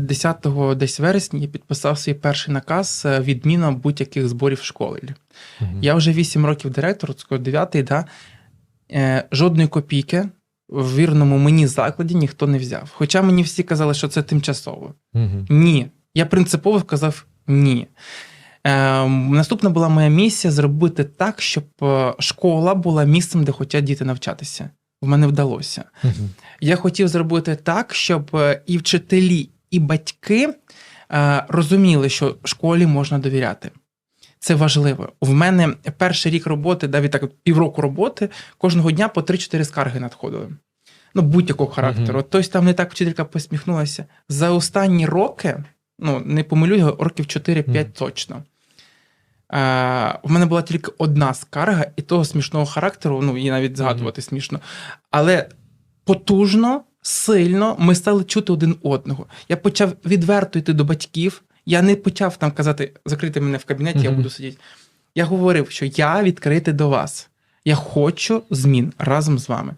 10 десь вересня я підписав свій перший наказ е, відміна будь-яких зборів школи. Мгм. Я вже 8 років директор, скоро 9, да, е, жодної копійки в вірному мені закладі ніхто не взяв. Хоча мені всі казали, що це тимчасово. Мгм. Ні. Я принципово сказав ні. Е, наступна була моя місія зробити так, щоб е, школа була місцем, де хочуть діти навчатися. В мене вдалося. Мгм. Я хотів зробити так, щоб і вчителі, і батьки е, розуміли, що школі можна довіряти. Це важливо. В мене перший рік роботи, навіть так півроку роботи, кожного дня по 3-4 скарги надходили. Ну, будь-якого характеру. Мгм. Тобто там не так вчителька посміхнулася. За останні роки, ну не помилюю, років 4-5 Мгм. точно. Е, в мене була тільки одна скарга, і того смішного характеру, ну її навіть згадувати смішно. Але потужно, сильно ми стали чути один одного. Я почав відверто йти до батьків. Я не почав там казати, закрити мене в кабінеті, я буду сидіти. Я говорив, що я відкритий до вас. Я хочу змін разом з вами.